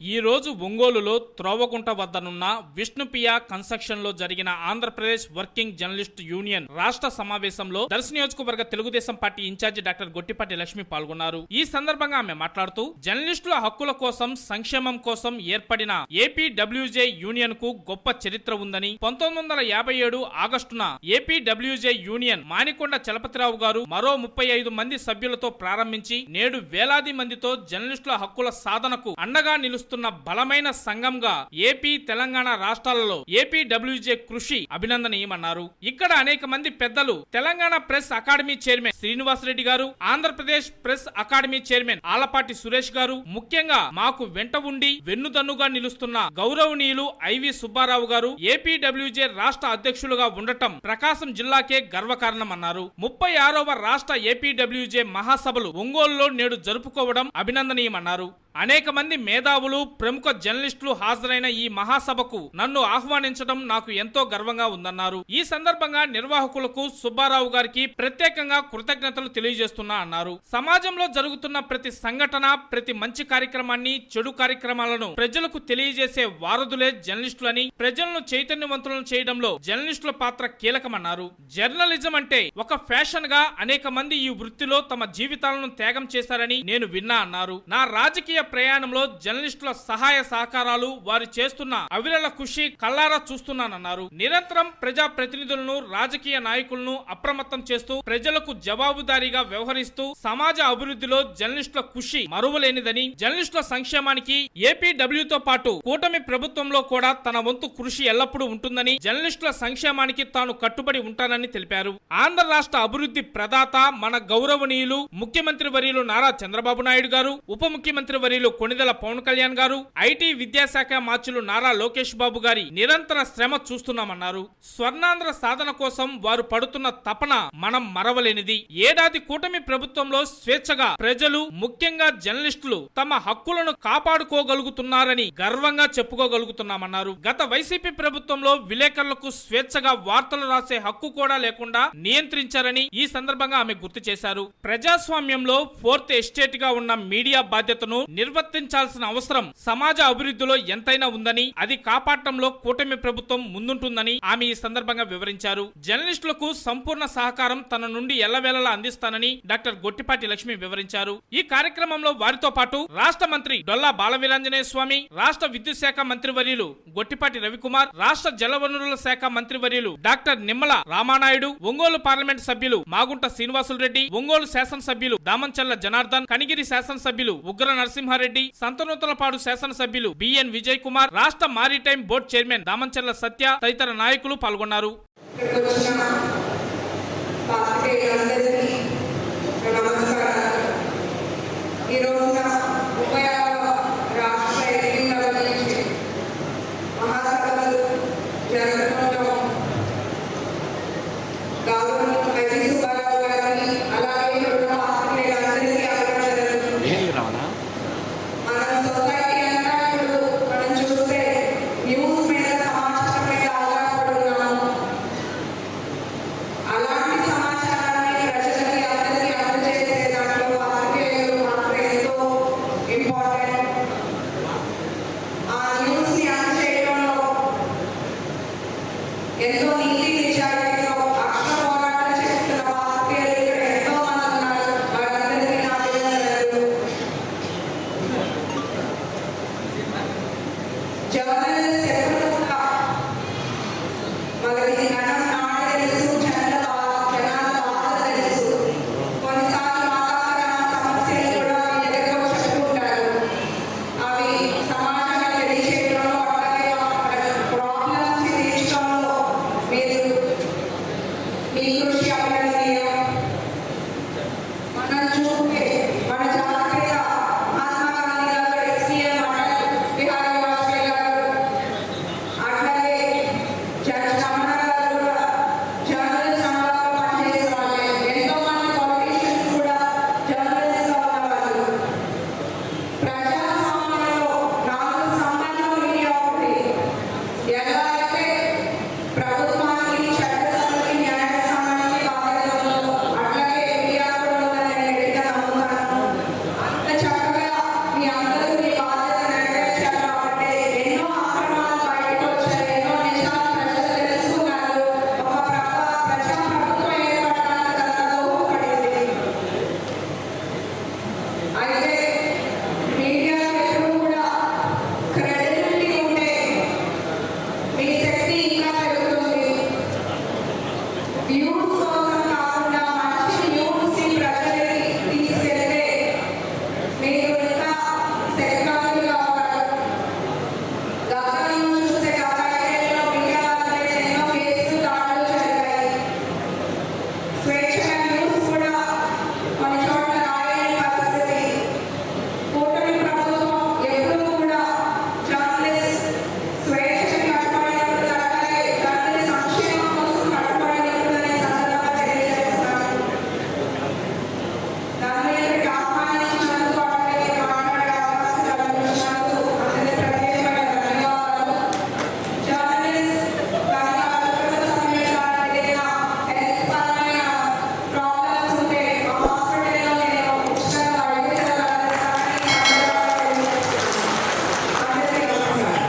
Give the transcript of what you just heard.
ఈ రోజు ఒంగోలులో త్రోవకుంట వద్దనున్న విష్ణుపియ కన్స్ట్రక్షన్లో జరిగిన ఆంధ్రప్రదేశ్ వర్కింగ్ జర్నలిస్ట్ యూనియన్ రాష్ట్ర సమావేశంలో దర్శ నియోజకవర్గ Telugu Desam party incharge doctor Gottipati Lakshmi పాల్గొన్నారు. ఈ సందర్భంగా ఆమె మాట్లాడుతూ జర్నలిస్టుల హక్కుల కోసం సంక్షేమం కోసం ఏర్పడిన ఏపీడబ్ల్యూజే యూనియన్కు గొప్ప చరిత్ర ఉందని పంతొమ్మిది వందల యాభై ఏడు ఆగస్టున ఏపీడబ్ల్యూజే యూనియన్ మానికొండ చలపతిరావు గారు మరో ముప్పై ఐదు మంది సభ్యులతో ప్రారంభించి నేడు వేలాది మందితో జర్నలిస్టుల హక్కుల సాధనకు అండగా నిలుస్తున్న బలమైన సంఘంగా ఏపీ తెలంగాణ రాష్ట్రాలలో ఏపీడబ్ల్యూజే కృషి అభినందనీయమన్నారు. ఇక్కడ అనేక మంది పెద్దలు Telangana press academy chairman Srinivasa Reddy గారు Andhra Pradesh press academy chairman Alapati Suresh గారు ముఖ్యంగా మాకు వెంట ఉండి వెన్నుదన్నుగా నిలుస్తున్న గౌరవనీయులు ఐవి సుబ్బారావు గారు ఏపీడబ్ల్యూజే రాష్ట్ర అధ్యక్షులుగా ఉండటం ప్రకాశం జిల్లాకే గర్వకారణమన్నారు. ముప్పై ఆరవ రాష్ట్ర ఏపీడబ్ల్యూజే మహాసభలు ఒంగోలులో నేడు జరుపుకోవడం అభినందనీయమన్నారు. అనేక మంది మేధావులు ప్రముఖ జర్నలిస్టులు హాజరైన ఈ మహాసభకు నన్ను ఆహ్వానించడం నాకు ఎంతో గర్వంగా ఉందన్నారు. ఈ సందర్భంగా నిర్వాహకులకు సుబ్బారావు గారికి ప్రత్యేకంగా కృతజ్ఞతలు తెలియజేస్తున్నా అన్నారు. సమాజంలో జరుగుతున్న ప్రతి సంఘటన ప్రతి మంచి కార్యక్రమాన్ని చెడు కార్యక్రమాలను ప్రజలకు తెలియజేసే వారధులే జర్నలిస్టులని ప్రజలను చైతన్యవంతులను చేయడంలో జర్నలిస్టుల పాత్ర కీలకమన్నారు. జర్నలిజం అంటే ఒక ఫ్యాషన్గా అనేక మంది ఈ వృత్తిలో తమ జీవితాలను త్యాగం చేశారని నేను విన్నా అన్నారు. నా రాజకీయ ప్రయాణంలో జర్నలిస్టుల సహాయ సహకారాలు వారు చేస్తున్న అవిరల కృషి కల్లారా చూస్తున్నానన్నారు. నిరంతరం ప్రజా ప్రతినిధులను రాజకీయ నాయకులను అప్రమత్తం చేస్తూ ప్రజలకు జవాబుదారీగా వ్యవహరిస్తూ సమాజ అభివృద్ధిలో జర్నలిస్టుల కృషి మరువలేనిదని జర్నలిస్టుల సంక్షేమానికి ఏపీడబ్ల్యూతో పాటు కూటమి ప్రభుత్వంలో కూడా తన వంతు కృషి ఎల్లప్పుడూ ఉంటుందని జర్నలిస్టుల సంక్షేమానికి తాను కట్టుబడి ఉంటానని తెలిపారు. ఆంధ్ర రాష్ట్ర అభివృద్ధి ప్రదాత మన గౌరవనీయులు ముఖ్యమంత్రి వర్యులు నారా చంద్రబాబు నాయుడు గారు ఉప ముఖ్యమంత్రి వర్యులు కొణిదెల పవన్ కళ్యాణ్ గారు ఐటీ విద్యాశాఖ మార్చులు నారా లోకేష్ బాబు గారి నిరంతర శ్రమ చూస్తున్నామన్నారు. స్వర్ణాంధ్ర సాధన కోసం వారు పడుతున్న తపన మనం మరవలేనిది. ఏడాది కూటమి ప్రభుత్వంలో స్వేచ్ఛగా ప్రజలు ముఖ్యంగా జర్నలిస్టులు తమ హక్కులను కాపాడుకోగలుగుతున్నారని గర్వంగా చెప్పుకోగలుగుతున్నామన్నారు. గత వైసీపీ ప్రభుత్వంలో విలేకరులకు స్వేచ్ఛగా వార్తలు రాసే హక్కు కూడా లేకుండా నియంత్రించారని ఈ సందర్భంగా ఆమె గుర్తు చేశారు. ప్రజాస్వామ్యంలో ఫోర్త్ ఎస్టేట్గా ఉన్న మీడియా బాధ్యతను నిర్వర్తించాల్సిన అవసరం సమాజ అభివృద్ధిలో ఎంతైనా ఉందని అది కాపాడటంలో కూటమి ప్రభుత్వం ముందుంటుందని ఆమె ఈ సందర్భంగా వివరించారు. జర్నలిస్టులకు సంపూర్ణ సహకారం తన నుండి ఎల్లవేళలా అందిస్తానని డాక్టర్ గొట్టిపాటి లక్ష్మి వివరించారు. ఈ కార్యక్రమంలో వారితో పాటు రాష్ట్ర మంత్రి డొల్లా బాలవీరాంజనేయ స్వామి రాష్ట్ర విద్యుత్ శాఖ మంత్రి వర్యులు గొట్టిపాటి రవికుమార్ రాష్ట్ర జలవనరుల శాఖ మంత్రి వర్యులు డాక్టర్ నిమ్మల రామానాయుడు ఒంగోలు పార్లమెంట్ సభ్యులు మాగుంట శ్రీనివాసులు రెడ్డి ఒంగోలు శాసనసభ్యులు దామంచల్ల జనార్దన్ కనిగిరి శాసనసభ్యులు ఉగ్ర నరసింహారెడ్డి సంతనూతలపాడు శాసనసభ్యులు బిఎన్ విజయ్ కుమార్ రాష్ట్ర maritime board chairman Damacharla Satya తదితర నాయకులు పాల్గొన్నారు.